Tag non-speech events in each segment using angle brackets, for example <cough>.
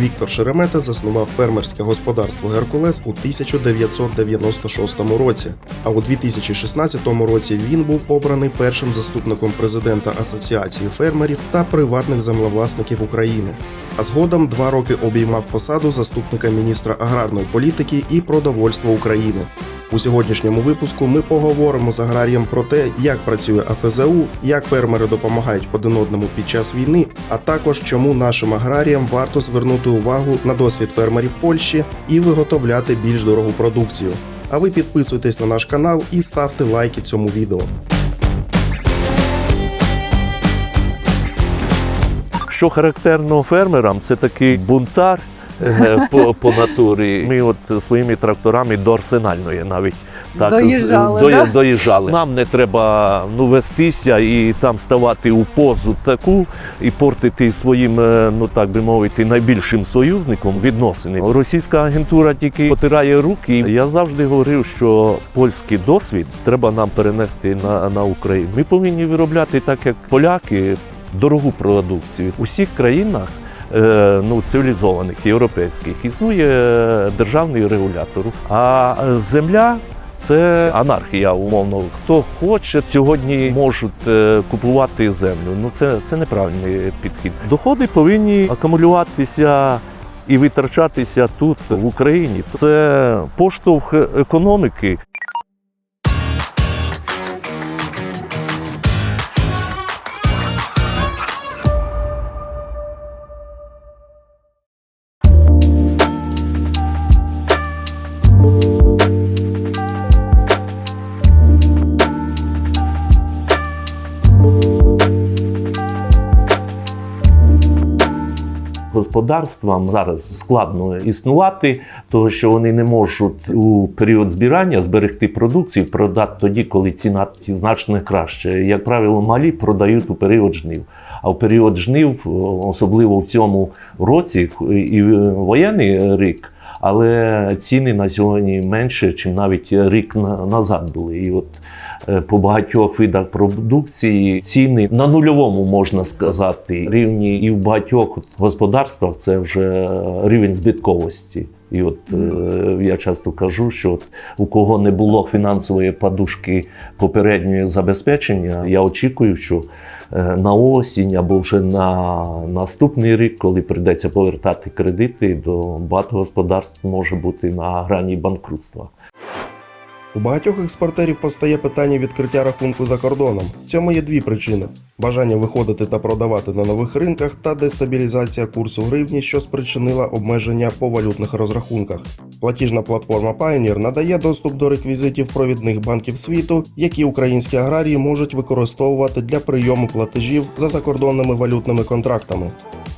Віктор Шеремета заснував фермерське господарство Геркулес у 1996 році. А у 2016 році він був обраний першим заступником президента Асоціації фермерів та приватних землевласників України. А згодом два роки обіймав посаду заступника міністра аграрної політики і продовольства України. У сьогоднішньому випуску ми поговоримо з аграрієм про те, як працює АФЗУ, як фермери допомагають один одному під час війни, а також чому нашим аграріям варто звернути увагу на досвід фермерів Польщі і виготовляти більш дорогу продукцію. А ви підписуйтесь на наш канал і ставте лайки цьому відео. Що характерно фермерам, це такий бунтар по, по натурі. Ми от своїми тракторами до арсенальної навіть так Доїжджали, дої- да? доїжджали. Нам не треба ну, вестися і там ставати у позу таку і портити своїм, е, ну так би мовити, найбільшим союзником відносини. Російська агентура тільки потирає руки. Я завжди говорив, що польський досвід треба нам перенести на, на Україну. Ми повинні виробляти так, як поляки, дорогу продукцію. У всіх країнах е, ну, цивілізованих, європейських, існує е, державний регулятор. А е, земля. Це анархія, умовно. Хто хоче, сьогодні можуть е, купувати землю. Ну це, це неправильний підхід. Доходи повинні акумулюватися і витрачатися тут, в Україні. Це поштовх економіки. Господарствам зараз складно існувати, тому що вони не можуть у період збирання зберегти продукцію, продати тоді, коли ціна значно краще. Як правило, малі продають у період жнив. А в період жнив, особливо в цьому році, і воєнний рік, але ціни на сьогодні менше, ніж навіть рік назад були. І от по багатьох видах продукції ціни на нульовому можна сказати рівні, і в багатьох господарствах це вже рівень збитковості. І от е, я часто кажу, що от у кого не було фінансової подушки попереднього забезпечення, я очікую, що е, на осінь або вже на наступний рік, коли прийдеться повертати кредити, до багато господарств може бути на грані банкрутства. У багатьох експортерів постає питання відкриття рахунку за кордоном. Цьому є дві причини: бажання виходити та продавати на нових ринках та дестабілізація курсу гривні, що спричинила обмеження по валютних розрахунках. Платіжна платформа Pioneer надає доступ до реквізитів провідних банків світу, які українські аграрії можуть використовувати для прийому платежів за закордонними валютними контрактами.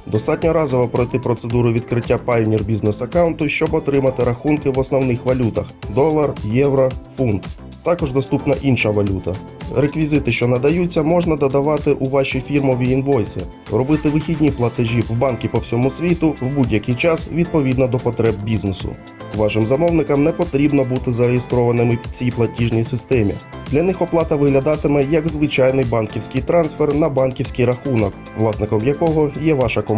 Достатньо разово пройти процедуру відкриття Pioneer бізнес аккаунту, щоб отримати рахунки в основних валютах: долар, євро, фунт. Також доступна інша валюта. Реквізити, що надаються, можна додавати у ваші фірмові інвойси, робити вихідні платежі в банки по всьому світу в будь-який час відповідно до потреб бізнесу. Вашим замовникам не потрібно бути зареєстрованими в цій платіжній системі. Для них оплата виглядатиме як звичайний банківський трансфер на банківський рахунок, власником якого є ваша компанія.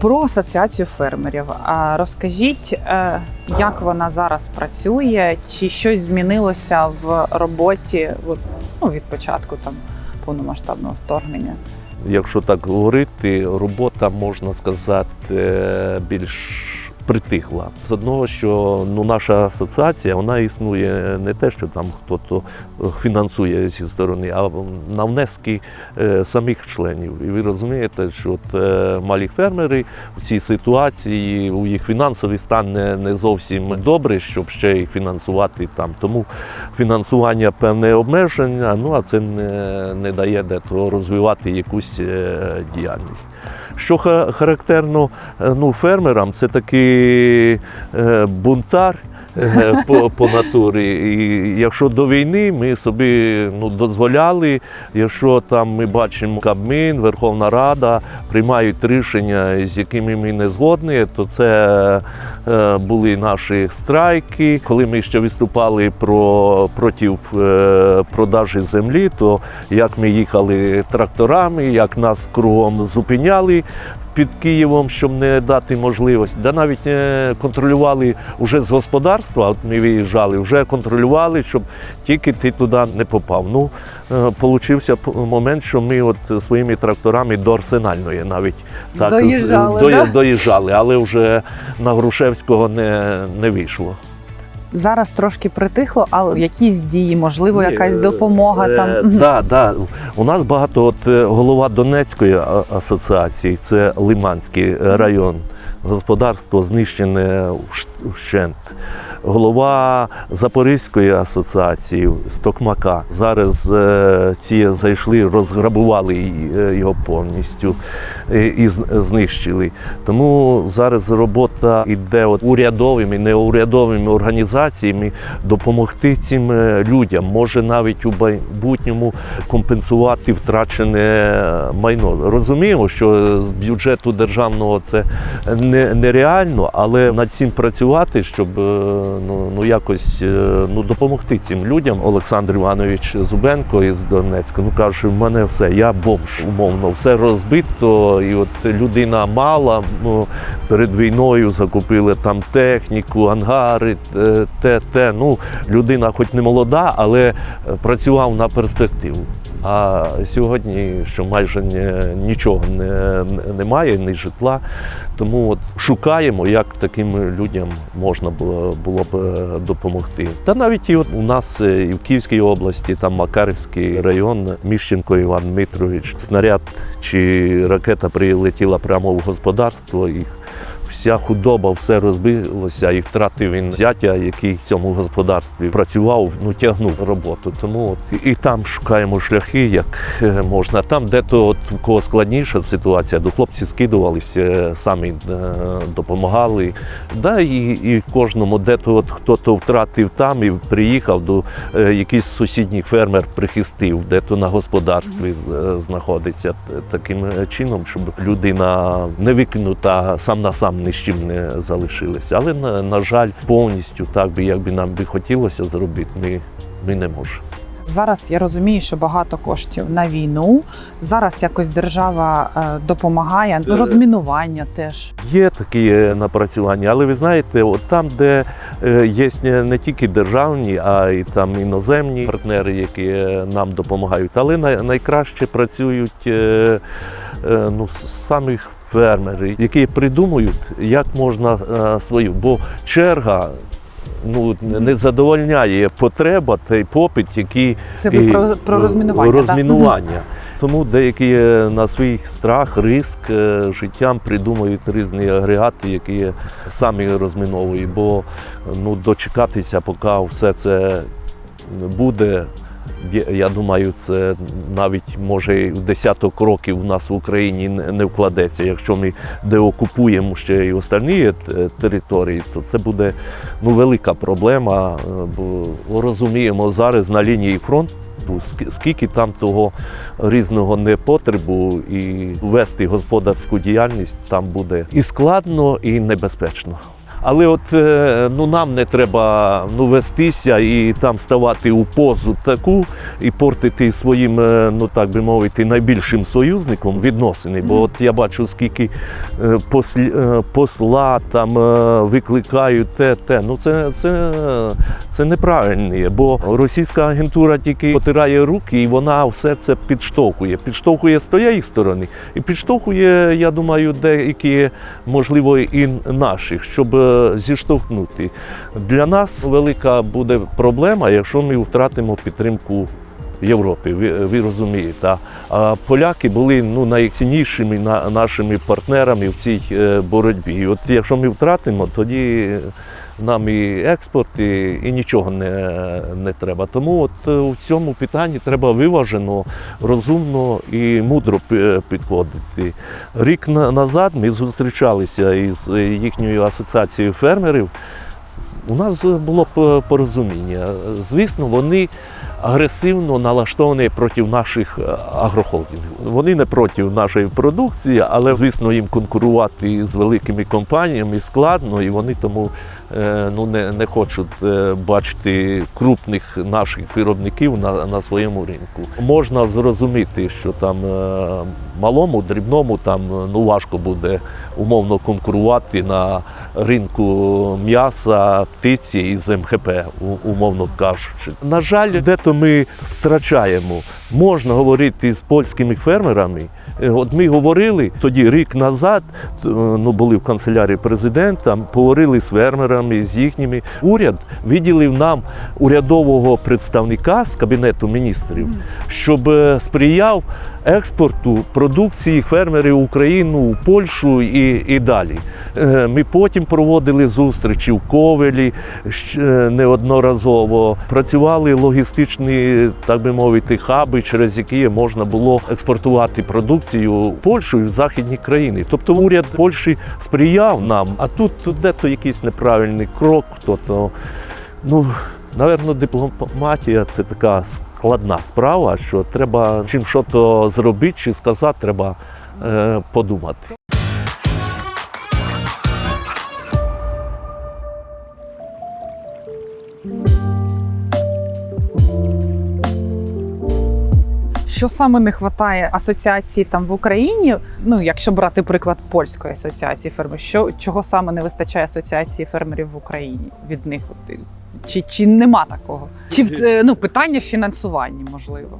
Про асоціацію фермерів. Розкажіть, е, як вона зараз працює, чи щось змінилося в роботі ну, від початку там повномасштабного вторгнення? Якщо так говорити, робота можна сказати більш притихла. З одного, що ну, наша асоціація вона існує не те, що там хтось фінансує зі сторони, а на внески е, самих членів. І ви розумієте, що от, е, малі фермери в цій ситуації у їх фінансовий стан не, не зовсім добрий, щоб ще й фінансувати там. Тому фінансування певне обмеження, ну а це не, не дає де то розвивати якусь е, діяльність. Що ха- характерно е, ну, фермерам, це такий е, бунтар по, по натурі. І якщо до війни ми собі ну, дозволяли, якщо там ми бачимо Кабмін, Верховна Рада приймають рішення, з якими ми не згодні, то це е, були наші страйки. Коли ми ще виступали про проти е, продажі землі, то як ми їхали тракторами, як нас кругом зупиняли. Під Києвом, щоб не дати можливість, да навіть не контролювали вже з господарства. От ми виїжджали, вже контролювали, щоб тільки ти туди не попав. Ну е, получився момент, що ми от своїми тракторами до арсенальної навіть так Доїжджали, дої- да? доїжджали, але вже на Грушевського не, не вийшло. Зараз трошки притихло, але якісь дії, можливо, якась е, допомога Е, там. Так, да, да. У нас багато от е, голова Донецької асоціації, це Лиманський район. Господарство знищене вщент. Голова Запорізької асоціації з Токмака. Зараз е, ці зайшли, розграбували е, його повністю е, і знищили. Тому зараз робота йде от урядовими, неурядовими організаціями допомогти цим людям. Може навіть у майбутньому компенсувати втрачене майно. Розуміємо, що з бюджету державного це не, нереально, але над цим працювати, щоб ну, ну якось е, ну, допомогти цим людям. Олександр Іванович Зубенко із Донецька ну каже, в мене все, я бомж, умовно, все розбито, і от людина мала. Ну, перед війною закупили там техніку, ангари, е, те, те. Ну, людина, хоч не молода, але е, працював на перспективу. А сьогодні, що майже нічого не, немає, ні житла. Тому от шукаємо, як таким людям можна було, б е, допомогти. Та навіть і от у нас е, і в Київській області, там Макарівський район, Міщенко Іван Дмитрович, снаряд чи ракета прилетіла прямо в господарство. І Вся худоба, все розбилося, і втратив він зятя, який в цьому господарстві працював, ну тягнув роботу. Тому от і там шукаємо шляхи, як е, можна. Там, де то от у кого складніша ситуація, до хлопці скидувалися, е, самі е, допомагали. Да, і, і кожному, де то от хто то втратив там і приїхав до якийсь сусідній фермер прихистив, де то на господарстві знаходиться таким чином, щоб людина не викинута сам на сам ні з чим не залишилася. Але на, на жаль, повністю так би, як би нам би хотілося зробити, ми, ми не можемо. Зараз я розумію, що багато коштів на війну. Зараз якось держава е, допомагає. Е, Розмінування теж. Є такі е, напрацювання, але ви знаєте, от там, де е, є не, тільки державні, а й там іноземні партнери, які нам допомагають, але най, найкраще працюють ну, с- самі фермери, які придумують, як можна е, свою, бо черга. Ну, не задовольняє потреба та й попит, які Це і, про, про розмінування. так? розмінування. Тому деякі е, на свій страх, риск е, життям придумують різні агрегати, які самі розміновують. Бо ну, дочекатися, поки все це буде. Я думаю, це навіть може в десяток років в нас в Україні не не вкладеться. Якщо ми деокупуємо ще й остальні е, території, то це буде ну, велика проблема. е, Бо розуміємо зараз на лінії фронту. Скільки там того різного непотребу і вести господарську діяльність там буде і складно, і небезпечно. Але от е, ну нам не треба ну вестися і там ставати у позу таку і портити своїм, е, ну так би мовити, найбільшим союзником відносини. Бо от я бачу, скільки е, послі, посла там викликають те, те. Ну це, це, це неправильно, бо російська агентура тільки потирає руки, і вона все це підштовхує. Підштовхує з тієї сторони, і підштовхує, я думаю, деякі, можливо, і наших, щоб зіштовхнути. Для нас велика буде проблема, якщо ми втратимо підтримку. Європи, ви, ви розумієте. А, поляки були ну, найціннішими на, нашими партнерами в цій е, боротьбі. І от якщо ми втратимо, тоді нам і експорт, і, і нічого не, не треба. Тому от е, у цьому питанні треба виважено, розумно і мудро підходити. Рік назад ми зустрічалися із їхньою асоціацією фермерів. У нас було порозуміння. Звісно, вони агресивно налаштовані проти наших е, агрохолдингів. Вони не проти нашої продукції, але звісно, їм конкурувати з великими компаніями складно, і вони тому е, ну, не, не хочуть е, бачити крупних наших виробників на, на своєму ринку. Можна зрозуміти, що там малому, дрібному там ну важко буде умовно конкурувати на ринку м'яса, птиці із МХП, у- умовно кажучи. На жаль, дето ми втрачаємо. Можна говорити з польськими фермерами. Е, От ми говорили тоді рік назад, е, ну були в канцелярії президента, поговорили з фермерами, з їхніми. Уряд виділив нам урядового представника з кабінету міністрів, щоб е, сприяв експорту продукції фермерів в Україну, у Польщу і, і далі. Е, Ми потім проводили зустрічі в Ковелі е, неодноразово. Працювали логістичні, так би мовити, хаби, через які можна було експортувати продукцію в Польщу і в західні країни. Тобто уряд Польщі сприяв нам, а тут, де-то якийсь неправильний крок, хто-то. Ну, Наверно, дипломатія це така складна справа, що треба чим що то зробити чи сказати, треба е, подумати. Що саме не вистачає асоціації там в Україні? Ну, якщо брати приклад польської асоціації фермерів, що чого саме не вистачає асоціації фермерів в Україні від них? Чи, чи нема такого? Чи ну питання в фінансуванні можливо?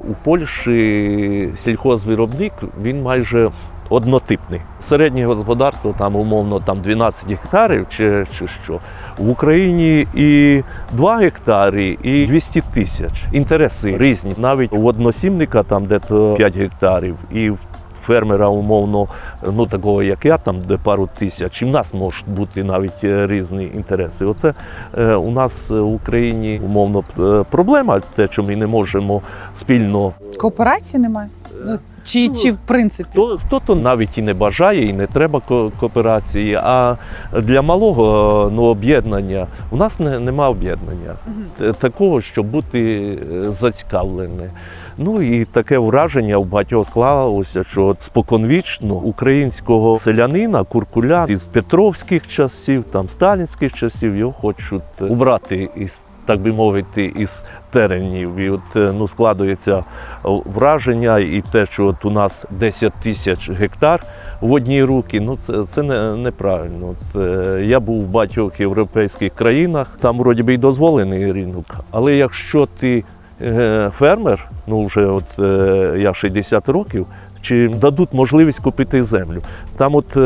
У Польщі сільхозвиробник він майже однотипний. Середнє господарство там умовно там 12 гектарів чи, чи що. В Україні і 2 гектари, і 200 тисяч. Інтереси різні. Навіть у односімника там де-то 5 гектарів, і в фермера умовно, ну такого як я, там де пару тисяч. І в нас можуть бути навіть е, різні інтереси. Оце е, у нас е, в Україні умовно проблема, те, що ми не можемо спільно Кооперації немає? Ну, чи, чи в принципі? то хто-то навіть і не бажає, і не треба ко- кооперації. А для малого ну, об'єднання у нас не, нема об'єднання Т- такого, щоб бути зацікавлене. Ну і таке враження у багатьох склалося, що споконвічно українського селянина, куркуля із петровських часів, там сталінських часів його хочуть убрати із. Так би мовити, із теренів. І от е, ну, складується е, враження, і те, що от у нас 10 тисяч гектар в одній руки, ну це, це не, неправильно. От, е, я був в багатьох європейських країнах, там вроді би й дозволений ринок. Але якщо ти е, фермер, ну вже от е, я 60 років. Чи дадуть можливість купити землю? Там, от е,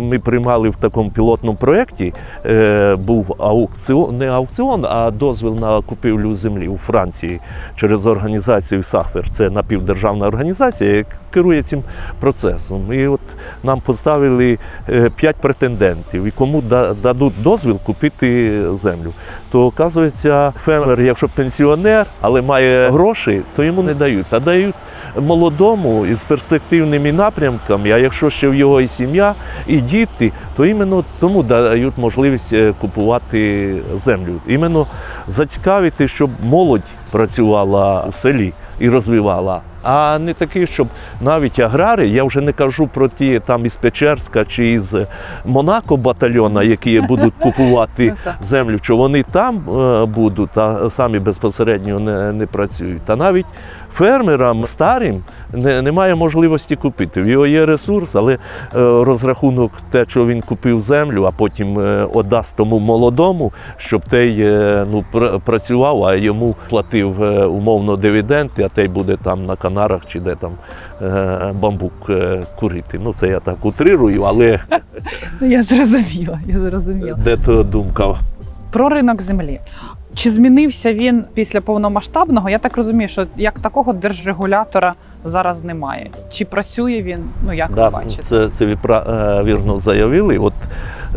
ми приймали в такому пілотному проєкті, е, був аукціон, не аукціон, а дозвіл на купівлю землі у Франції через організацію САХФЕР. Це напівдержавна організація, яка керує цим процесом. І от нам поставили е, п'ять претендентів, і кому да- дадуть дозвіл купити землю. То оказується, фермер, якщо пенсіонер, але має гроші, то йому не дають, а дають. Молодому із перспективними напрямками, а якщо ще в його і сім'я, і діти, то іменно тому дають можливість е, купувати землю. Іменно зацікавити, щоб молодь працювала в селі і розвивала. А не такі, щоб навіть аграри, я вже не кажу про ті там із Печерська чи із Монако батальйона, які будуть <laughs> купувати Ну, землю, що вони там е, будуть, а самі безпосередньо не, не працюють. Та навіть фермерам старим не, немає можливості купити. В його є ресурс, але е, розрахунок те, що він купив землю, а потім е, віддасть тому молодому, щоб той ну, пр- працював, а йому платив умовно дивіденди, а той буде там на Канарах чи де там е, бамбук е, курити. Ну це я так утрирую, але Ну, я зрозуміла, я зрозуміла. де то думка. Про ринок землі. Чи змінився він після повномасштабного? Я так розумію, що як такого держрегулятора зараз немає. Чи працює він? Ну як ви бачите? це, це ви пра- е, вірно заявили. От,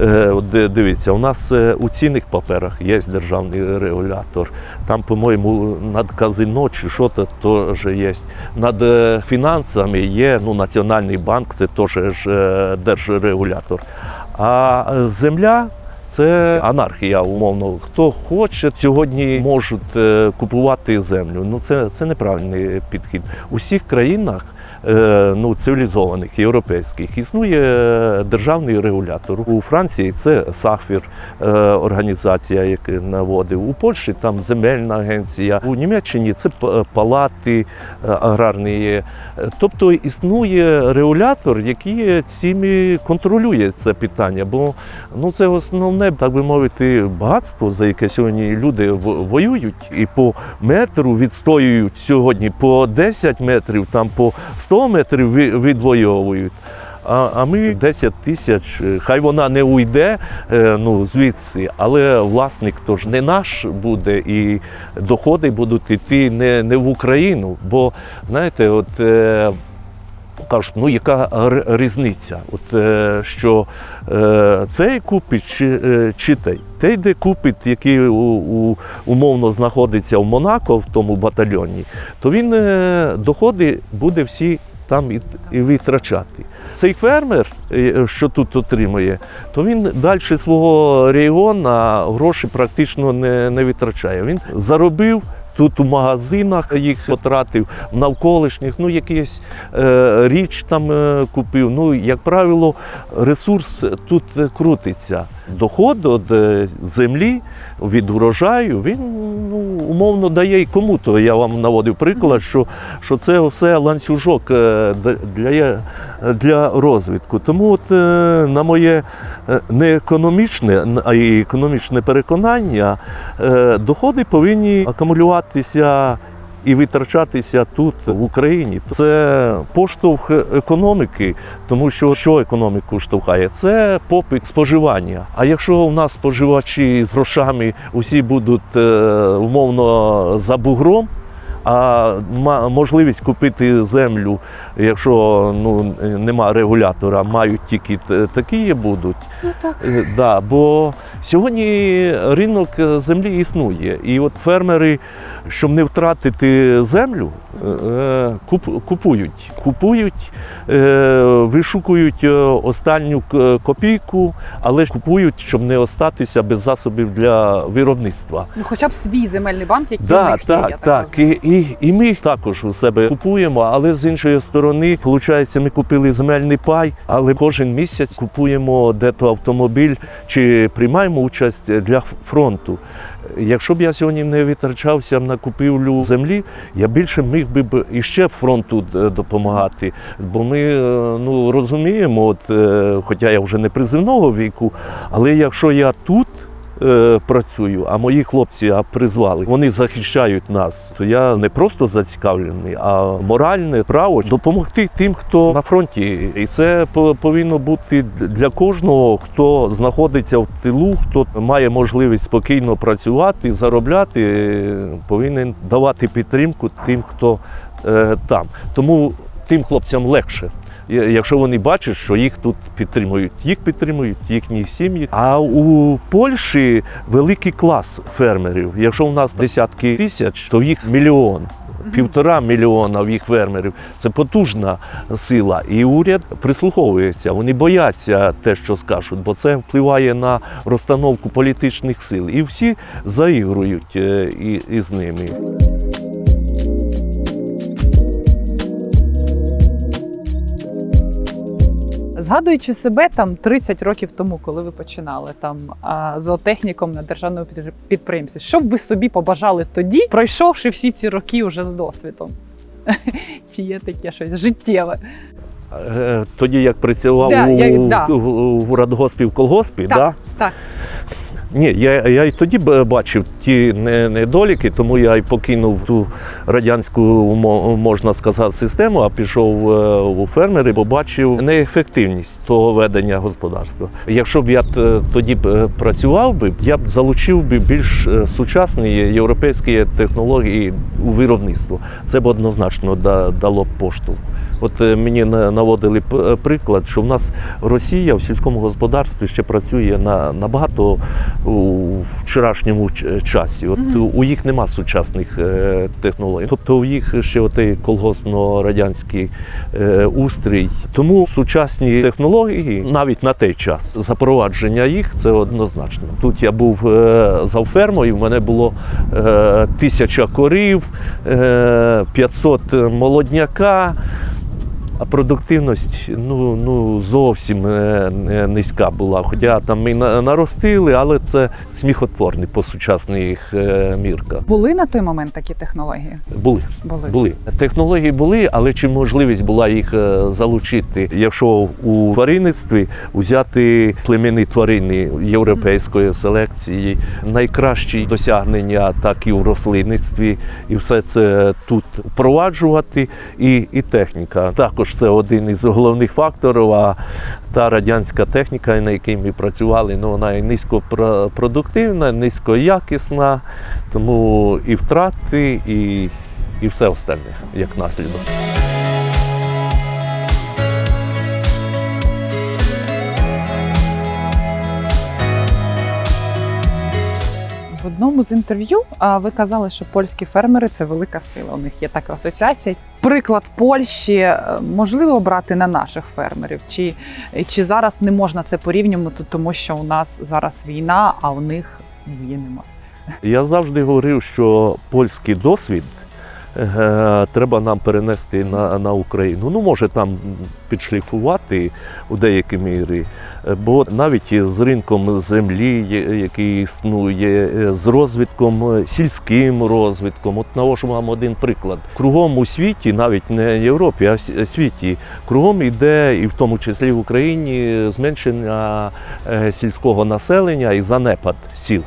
е, от дивіться, у нас е, у цінних паперах є державний регулятор. Там, по-моєму, над казино чи що то теж є. Над е, фінансами є ну, Національний банк, це теж е, держрегулятор. А земля Це анархія, умовно. Хто хоче, сьогодні можуть е, купувати землю. Ну це, це неправильний підхід. У всіх країнах. Е, Ну, цивілізованих європейських існує державний регулятор. У Франції це Сахвір, е, організація, яка наводив. У Польщі там земельна агенція, у Німеччині це палати е, аграрні. Тобто існує регулятор, який цими контролює це питання. Бо ну це основне, так би мовити, багатство, за яке сьогодні люди воюють, і по метру відстоюють сьогодні по 10 метрів, там по 100 метрів ви- відвоюють. А, а ми 10 тисяч, е, хай вона не уйде е, ну, звідси, але власник то ж не наш буде, і доходи будуть йти не, не в Україну. Бо знаєте, от. Кажуть, ну яка різниця? От е, що е, цей купить чи, е, чи той? Той, де купить, який у, у, умовно знаходиться в Монако, в тому батальйоні, то він доходи буде всі там і, і витрачати. Цей фермер, що тут отримує, то він далі свого регіону гроші практично не, не витрачає. Він заробив. Тут у магазинах їх потратив, навколишніх, ну якийсь е, річ там е, купив. Ну, як правило, ресурс тут е, крутиться. Доход від е, землі, від урожаю, він ну, умовно дає і кому-то. Я вам наводив приклад, що, що це все ланцюжок е, для, для розвитку. Тому, от, е, на моє не економічне, а й економічне переконання, доходи повинні акумулюватися і витрачатися тут, в Україні. Це поштовх економіки, тому що що економіку штовхає? Це попит споживання. А якщо у нас споживачі з грошами усі будуть е, умовно за бугром. А можливість купити землю, якщо ну нема регулятора, мають тільки такі будуть. Ну так. Е, Да, бо сьогодні ринок е, землі існує. І от фермери, щоб не втратити землю, е, куп- купують. Купують, вишукують останню копійку, але ж купують, щоб не остатися без засобів для виробництва. Ну, хоча б свій земельний банк, який у Да, них є, так, так. І, і, і ми також у себе купуємо, але з іншої сторони, виходить, ми купили земельний пай, але кожен місяць купуємо дето автомобіль чи приймаємо участь для фронту. Якщо б я сьогодні не витрачався на купівлю землі, я більше міг би іще фронту е, допомагати. Бо ми е, ну, розуміємо, от, е, хоча я вже не призивного віку, але якщо я тут е, працюю, а мої хлопці призвали, вони захищають нас, то я не просто зацікавлений, а моральне право допомогти тим, хто на фронті. І це по- повинно бути для кожного, хто знаходиться в тилу, хто має можливість спокійно працювати, заробляти, повинен давати підтримку тим, хто е, там. Тому тим хлопцям легше. Якщо вони бачать, що їх тут підтримують, їх підтримують їхні сім'ї. А у Польщі великий клас фермерів. Якщо у нас десятки тисяч, то їх мільйон. Півтора мільйона в їх фермерів це потужна сила, і уряд прислуховується. Вони бояться те, що скажуть, бо це впливає на розстановку політичних сил. І всі заігрують е, із ними. Згадуючи себе там 30 років тому, коли ви починали там зоотехніком на державному підприємстві, що б ви собі побажали тоді, пройшовши всі ці роки вже з досвідом? <laughs> Чи є таке щось життєве? Е, Тоді як працював Да, у, я- да. у, у радгоспі в колгоспі, Так, да? так. Ні, я, я і тоді б бачив ті недоліки, тому я й покинув ту радянську, можна сказати, систему, а пішов е, у фермери, побачив неефективність того ведення господарства. Якщо б я тоді е, працював би, я б залучив би більш е, сучасні європейські технології у виробництво. Це б однозначно дало б поштовх. От е, мені наводили е, приклад, що в нас Росія в сільському господарстві ще працює на набагато у вчорашньому часі. От Мгм. у їх нема сучасних е, технологій. Тобто у їх ще отей колгоспно-радянський е, устрій. Тому сучасні технології навіть на той час запровадження їх це однозначно. Тут я був е, завфермою, в мене було е, тисяча корів, е, 500 молодняка. А продуктивність ну, ну зовсім е, не- низька була. Хоча там ми на- наростили, але це сміхотворні по сучасних е, мірках. Були на той момент такі технології? Були. Були. Були технології були, але чи можливість була їх е, залучити, якщо у тваринництві взяти племені тварини європейської селекції, найкращі досягнення, так і в рослинництві, і все це тут впроваджувати, і, і техніка. Також це один із головних факторів. А та радянська техніка, на якій ми працювали, ну вона і низькопродуктивна, низькоякісна, тому і втрати, і і все остальне як наслідок. В одному з інтерв'ю ви казали, що польські фермери це велика сила. У них є така асоціація. Приклад Польщі е, можливо брати на наших фермерів, чи, чи зараз не можна це порівнювати, тому що у нас зараз війна, а у них її немає. Я завжди говорив, що польський досвід треба нам перенести на, на Україну. Ну, може там підшліфувати у деякій мірі, е, бо навіть з ринком землі, який існує, е, з розвитком, е, сільським розвитком. От навожу вам один приклад. Кругом у світі, навіть не Європі, а в світі, кругом іде, і в тому числі в Україні, зменшення е, сільського населення і занепад сіл.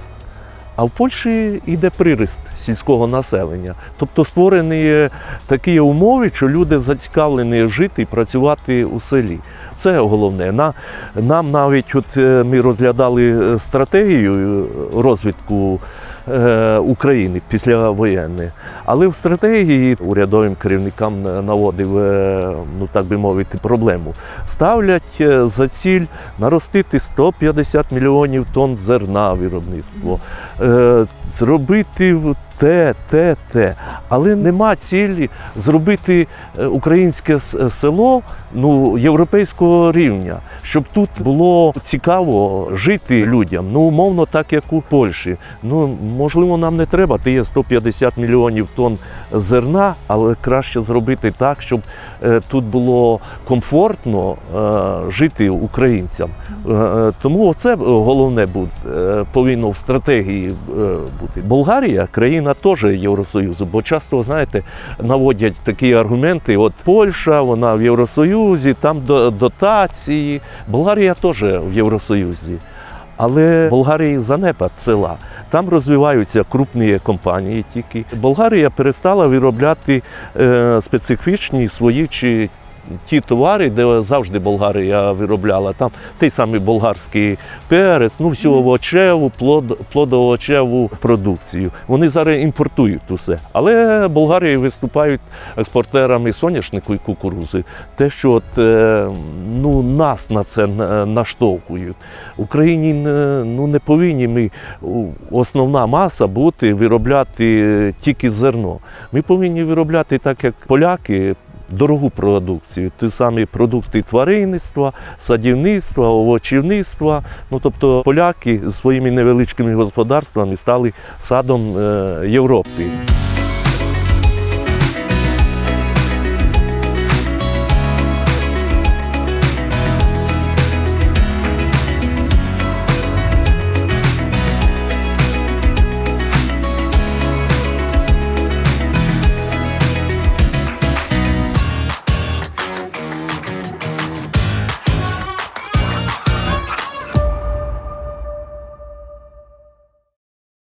А в Польщі йде пририст сільського населення. Тобто створені такі умови, що люди зацікавлені жити і працювати у селі. Це головне. На, нам навіть от е, ми розглядали е, стратегію е, розвитку е, України після воєнної. Але в стратегії урядовим керівникам наводив, е, ну так би мовити, проблему. Ставлять за ціль наростити 150 мільйонів тонн зерна виробництво, е, зробити те, те, те. Але нема цілі зробити е, українське село ну, європейського рівня, щоб тут було цікаво жити людям. Ну, умовно, так як у Польщі. Ну, можливо, нам не треба. Ти є 150 мільйонів тонн зерна, але краще зробити так, щоб е, тут було комфортно е, жити українцям. Тому це головне буде, повинно в стратегії бути. Болгарія країна теж Євросоюзу, бо часто, знаєте, наводять такі аргументи: от Польща, вона в Євросоюзі, там дотації. Болгарія теж в Євросоюзі. Але Болгарії занепад села. Там розвиваються крупні компанії тільки. Болгарія перестала виробляти е, специфічні свої чи ті товари, де завжди Болгарія виробляла. Там той самий болгарський перець, ну всю овочеву, плод, плодоовочеву продукцію. Вони зараз імпортують усе. Але Болгарії виступають експортерами соняшнику і кукурузи. Те, що от, е, ну, нас на це наштовхують. Україні ну, не повинні ми основна маса бути виробляти тільки зерно. Ми повинні виробляти так, як поляки. Дорогу продукцію, ті самі продукти тваринництва, садівництва, овочівництва. Ну тобто поляки своїми невеличкими господарствами стали садом е, Європи.